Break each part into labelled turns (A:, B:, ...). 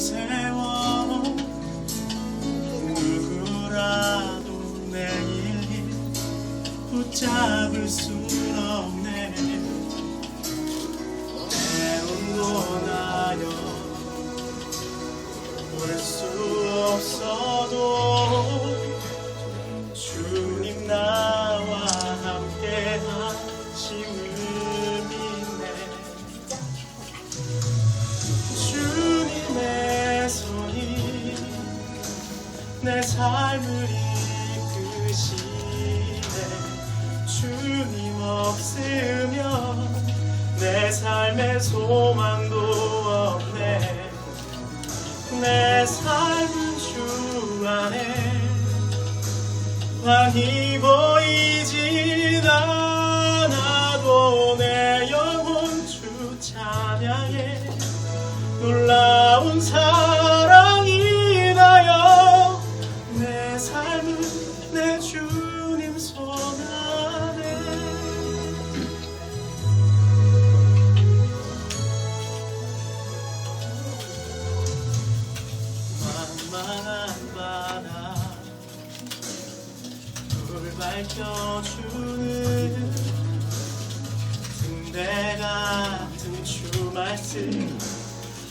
A: 세워. 누구라도 내일 붙잡을 순 없네. 때론 나여 내 삶을 이끄시네. 주님 없으면 내 삶의 소망도 없네. 내 삶은 주 안에 많이 보이진 않아도 내 영혼 주 찬양해 놀라운 사 밝혀주는 등대 같은 주 말씀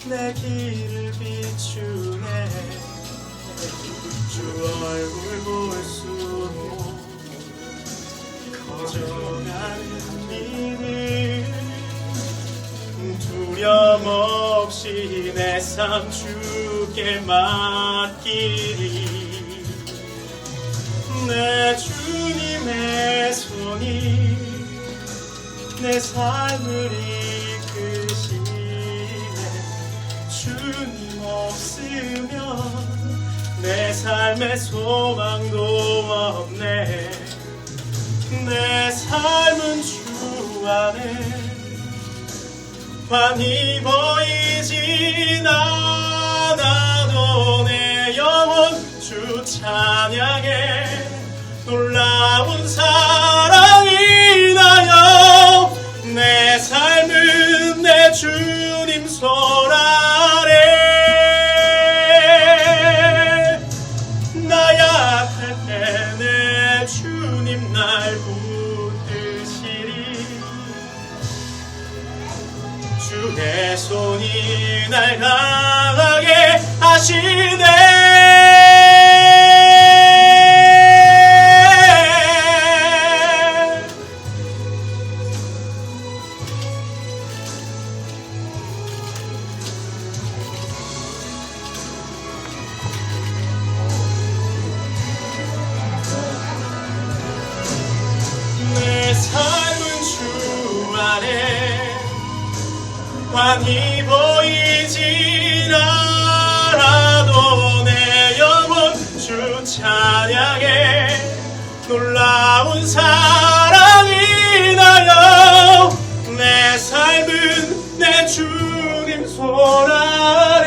A: 내 길을 비추네. 주 얼굴 볼수록 커져가는 믿음 두려움 없이 내 삶 주께 맡기리. 내 주님 의 손이 내 삶을 이끄시네 주님 없으면 내 삶의 소망도 없네. 내 삶은 주 안에 많이 보이진 않아도 내 영혼 주 찬양해 놀라운 사 주님 손 아래 나약할 때 내 주님 날 붙드시리. 주의 손이 날 강하게 하시네 삶은 주 안에 많이 보이진 않아도 내 영혼 주 찬양해 놀라운 사랑이 나여 내 삶은 내 주님 손 안에